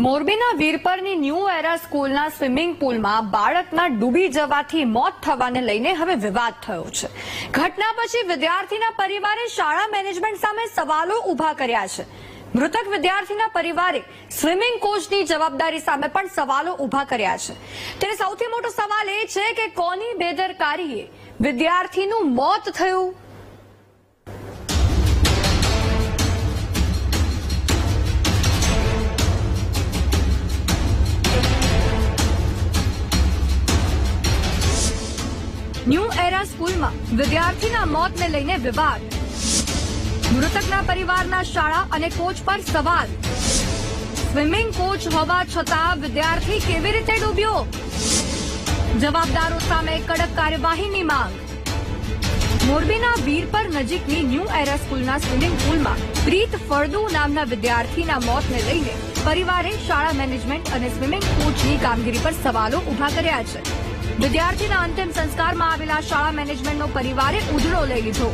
મોરબીના વીરપરની ન્યૂ એરા સ્કૂલના સ્વિમિંગ પુલમાં બાળકના ડૂબી જવાથી મોત થવાને લઈને હવે વિવાદ થયો છે. ઘટના પછી વિદ્યાર્થીના પરિવારે શાળા મેનેજમેન્ટ સામે સવાલો ઊભા કર્યા છે. મૃતક વિદ્યાર્થીના પરિવારે સ્વિમિંગ કોચની જવાબદારી સામે પણ સવાલો ઊભા કર્યા છે. ત્યારે સૌથી મોટો સવાલ એ છે કે કોની બેદરકારીએ વિદ્યાર્થીનું મોત થયું? એરા સ્કૂલમાં વિદ્યાર્થીના મોતને લઈને વિવાદ. મૃતકના પરિવારના શાળા અને કોચ પર સવાલ. સ્વિમિંગ કોચ હોવા છતાં વિદ્યાર્થી કેવી રીતે ડૂબ્યો? જવાબદારો સામે કડક કાર્યવાહીની માંગ. મોરબીના વીરપર નજીકની ન્યૂ એરા સ્કૂલના સ્વિમિંગ પુલમાં પ્રીત ફળદુ નામના વિદ્યાર્થીના મોતને લઈને પરિવારે શાળા મેનેજમેન્ટ અને સ્વિમિંગ કોચની કામગીરી પર સવાલો ઊભા કર્યા છે. વિદ્યાર્થીના અંતિમ સંસ્કારમાં આવેલા શાળા મેનેજમેન્ટનો પરિવારે ઉધડો લઈ લીધો.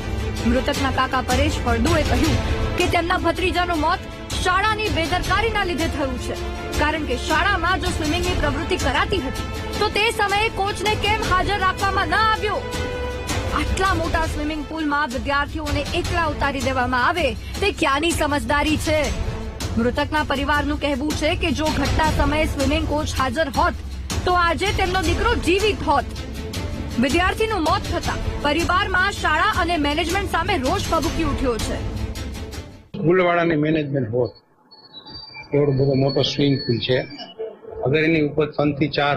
મૃતકના કાકા પરેશ ફળદુએ કહ્યું કે તેમના ભત્રીજાનું મોત શાળાની બેદરકારીના લીધે થયું છે. કારણ કે શાળામાં જો સ્વિમિંગની પ્રવૃત્તિ કરાતી હતી, તો તે સમયે કોચને કેમ હાજર રાખવામાં ન આવ્યો? આટલા મોટા સ્વિમિંગ પુલમાં વિદ્યાર્થીઓને એકલા ઉતારી દેવામાં આવે, તે ક્યાંની સમજદારી છે? મૃતકના પરિવારનું કહેવું છે કે જો ઘટના સમયે સ્વિમિંગ કોચ હાજર હોત તો આજે તેમનો દીકરો જીવિત હોત. વિદ્યાર્થીનું મોત થતા પરિવારમાં શાળા અને મેનેજમેન્ટ સામે રોષ ભભૂકી ઉઠ્યો છે. સ્કૂલવાળાની મેનેજમેન્ટ હોત. એવડો બધો મોટો સ્વિંગ પુલ છે. અગર એની ઉપર ત્રણથી ચાર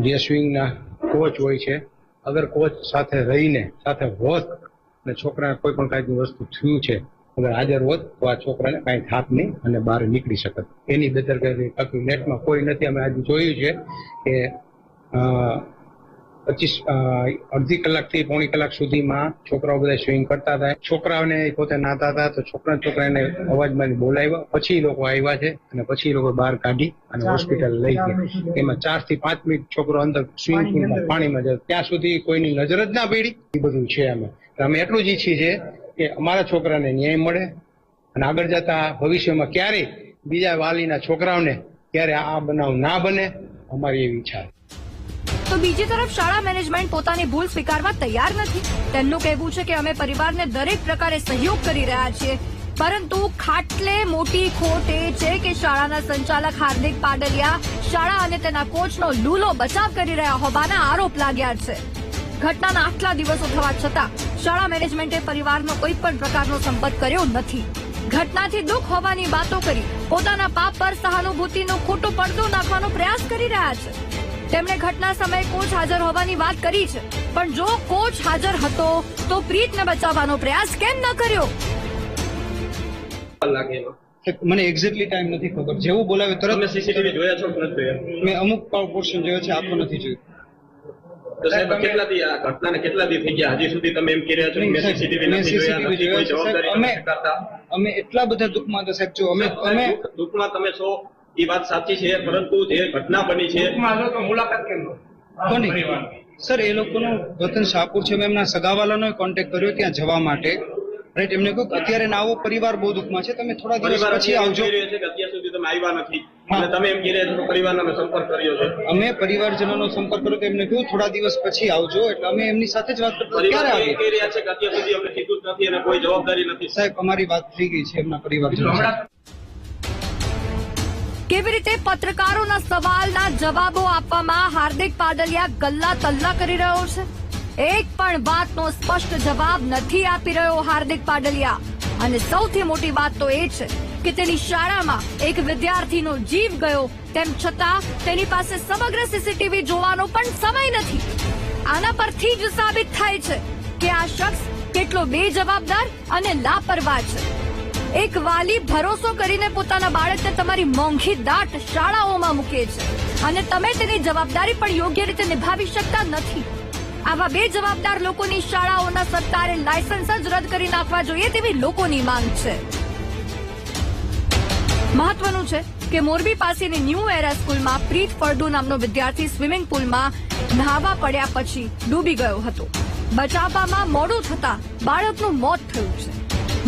જે સ્વિંગના કોચ હોય છે, અગર કોચ સાથે રહીને, સાથે હોત અને છોકરા કોઈ પણ કાંઈની વસ્તુ થયું છે અગર હાજર હોત તો આ છોકરાને કાંઈ થાપ નહીં અને બહાર નીકળી શકત. એની બેદરકારી બાકી નેટમાં કોઈ નથી. અમે આજે જોયું છે કે પચીસ અડધી કલાકથી પોણી કલાક સુધીમાં છોકરાઓ બધા સ્વિંગ કરતા હતા. છોકરાઓને પોતે નાતા હતા તો છોકરા છોકરાને અવાજમાં બોલાવ્યા. પછી લોકો આવ્યા છે અને પછી લોકો બહાર કાઢી અને હોસ્પિટલ લઈ ગયા. એમાં ચારથી પાંચ મિનિટ છોકરો અંદર સ્વિમિંગ પુલમાં પાણીમાં જાય ત્યાં સુધી કોઈની નજર જ ના પડી. એ બધું છે અમે અમે એટલું જ ઈચ્છીએ છીએ કે અમારા છોકરાને ન્યાય મળે અને આગળ જતા ભવિષ્યમાં ક્યારેય બીજા વાલીના છોકરાઓને ક્યારે આ બનાવ ના બને, અમારી એવી ઈચ્છા તો બીજી તરફ શાળા મેનેજમેન્ટ પોતાની ભૂલ સ્વીકારવા તૈયાર નથી. તેમનું કહેવું છે કે અમે પરિવારને દરેક પ્રકારે સહયોગ કરી રહ્યા છીએ. પરંતુ ખાટલે મોટી ખોટ એ છે કે શાળાના સંચાલક હાર્દિક પાડલિયા શાળા અને તેના કોચનો લૂલો બચાવ કરી રહ્યા હોવાના આરોપ લાગ્યા છે. ઘટનાના આટલા દિવસો થવા છતાં શાળા મેનેજમેન્ટે પરિવારનો કોઈ પણ પ્રકારનો સંપર્ક કર્યો નથી. ઘટનાથી દુઃખ હોવાની વાતો કરી પોતાના પાપ પર સહાનુભૂતિનો ખોટો પડદો નાખવાનો પ્રયાસ કરી રહ્યા છે. તેમણે ઘટના સમયે કોચ હાજર હોવાની વાત કરી છે પણ જો કોચ હાજર હતો તો પ્રીતને બચાવવાનો પ્રયાસ કેમ ન કર્યો? લાગે મને એક્ઝેક્ટલી ટાઈમ નથી ખબર. જેવું બોલાવે તરત સીસીટીવી જોયા છો કે નથી મેં અમુક પોર્શન જોયો છે આખો નથી જોયું. અમે- એટલા બધા દુઃખમાં હતા સાહેબ જો અમે અમે દુઃખમાં તમે છો એ વાત સાચી છે પરંતુ જે ઘટના બની છે કોની? સર એ લોકોનું વતન શાહપુર છે મેં એમના સગાવાલાનો કોન્ટેક્ટ કર્યો ત્યાં જવા માટે. રાઈટ એમને કહ્યું અત્યારે ના આવો પરિવાર બહુ દુઃખમાં છે તમે થોડા દિવસ પછી આવજો. અત્યાર સુધી તમે આવ્યા નથી. અને તમે એમ પરિવારનો સંપર્ક કર્યો છે. અમે પરિવારજનોનો સંપર્ક કર્યો એમને કહ્યું થોડા દિવસ પછી આવજો એટલે અમે એમની સાથે જ વાત કરતા ક્યારે આવી કહી રહ્યા છે કે અત્યાર સુધી અમને કીધું જ નથી અને કોઈ જવાબદારી નથી. સાહેબ અમારી વાત થઈ ગઈ છે એમના પરિવારજનો કેવી રીતે પત્રકારોના સવાલના જવાબો આપવામાં હાર્દિક પાડલિયા ગલ્લા તલ્લા કરી રહ્યો છે? એક પણ વાતનો સ્પષ્ટ જવાબ નથી આપી રહ્યો હાર્દિક પાડલિયા. અને સૌથી મોટી વાત તો એ છે કે તેની શાળામાં એક વિદ્યાર્થીનો જીવ ગયો, તેમ છતાં તેની પાસે સમગ્ર સીસીટીવી જોવાનો પણ સમય નથી. આના પરથી જ સાબિત થાય છે કે આ શખ્સ કેટલો બેજવાબદાર અને લાપરવાહ છે. એક વાલી ભરોસો કરીને પોતાના બાળકને તમારી મોંઘી દાટ શાળાઓમાં મૂકે છે અને તમે તેની જવાબદારી પણ યોગ્ય રીતે નિભાવી શકતા નથી. આવા બે જવાબદાર લોકોની શાળાઓના સરકારે લાયસન્સ જ રદ કરી નાખવા જોઈએ તેવી લોકોની માંગ છે. મહત્વનું છે કે મોરબી પાસેની ન્યૂ એરા સ્કૂલમાં પ્રીત ફળદુ નામનો વિદ્યાર્થી સ્વિમિંગ પુલમાં નહાવા પડ્યા પછી ડૂબી ગયો હતો. બચાવવામાં મોડું થતા બાળકનું મોત થયું છે.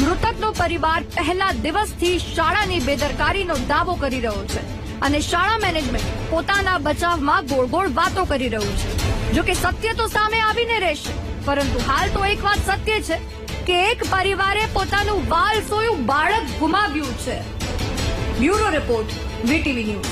મૃતકનો પરિવાર પહેલા દિવસથી શાળાની બેદરકારીનો દાવો કરી રહ્યો છે અને શાળા મેનેજમેન્ટ પોતાના બચાવમાં ગોળ ગોળ વાતો કરી રહ્યું છે. જો કે સત્ય તો સામે આવીને રહેશે, પરંતુ હાલ તો એક વાત સત્ય છે કે એક પરિવારે પોતાનું વાલ સોયું બાળક ગુમાવ્યું છે. Bureau report VTV news